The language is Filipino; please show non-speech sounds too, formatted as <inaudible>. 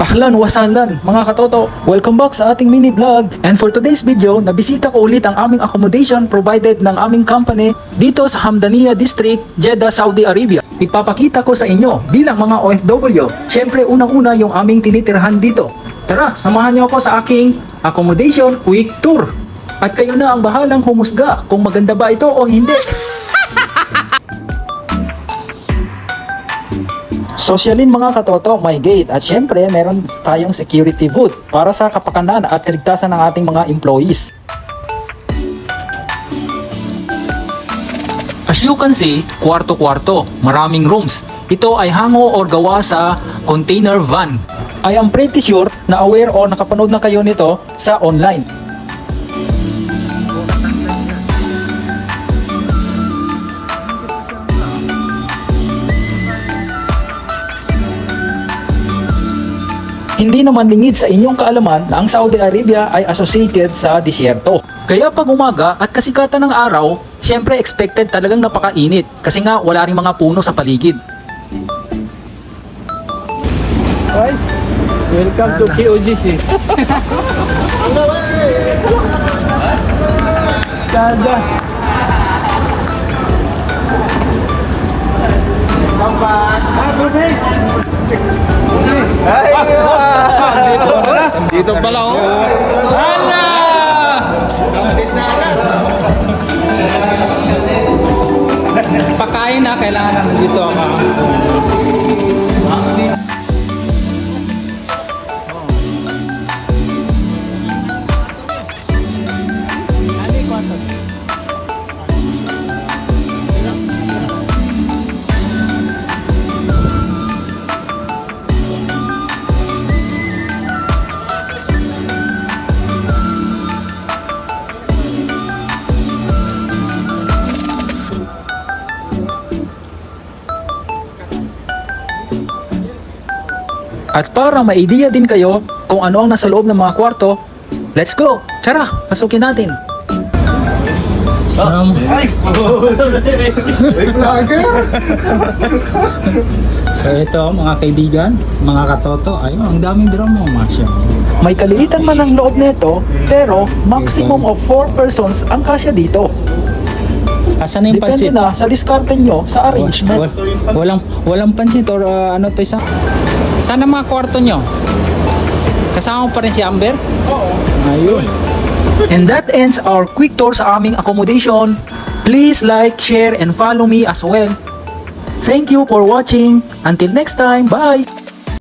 Ahlan wasalan mga katoto. Welcome back sa ating mini vlog. And for today's video, nabisita ko ulit ang aming accommodation provided ng aming company dito sa Hamdaniya District, Jeddah, Saudi Arabia. Ipapakita ko sa inyo bilang mga OFW. Siyempre unang-una yung aming tinitirhan dito. Tara, samahan niyo ako sa aking accommodation quick tour. At kayo na ang bahalang humusga kung maganda ba ito o hindi. Sosyalin mga katoto, may gate at syempre meron tayong security booth para sa kapakanan at kaligtasan ng ating mga employees. As you can see, kwarto-kwarto, maraming rooms. Ito ay hango or gawa sa container van. I am pretty sure na aware o nakapanood na kayo nito sa online. Hindi naman lingid sa inyong kaalaman na ang Saudi Arabia ay associated sa disyerto. Kaya pag umaga at kasikatan ng araw, syempre expected talagang napakainit kasi nga wala ring mga puno sa paligid. Guys, welcome to KOGC. Sada. <laughs> Dito pala oh. Hala! Pakain na, kailangan nandito ako. At para maidiya din kayo kung ano ang nasa loob ng mga kwarto, let's go! Tara, pasukin natin! Sam. Ay! Vlogger! So ito mga kaibigan, mga katoto, ayun, ang daming drum mo, Masya. May kalilitan man ang loob nito, pero maximum of 4 persons ang kasya dito. Asan na yung Depende pansit? na sa diskarte nyo sa arrangement. Wal- walang walang pansit or uh, ano to isa? Sana mga kwarto nyo? Kasama mo pa rin si Amber? Oo. Ayun. And that ends our quick tour sa aming accommodation. Please like, share, and follow me as well. Thank you for watching. Until next time, bye!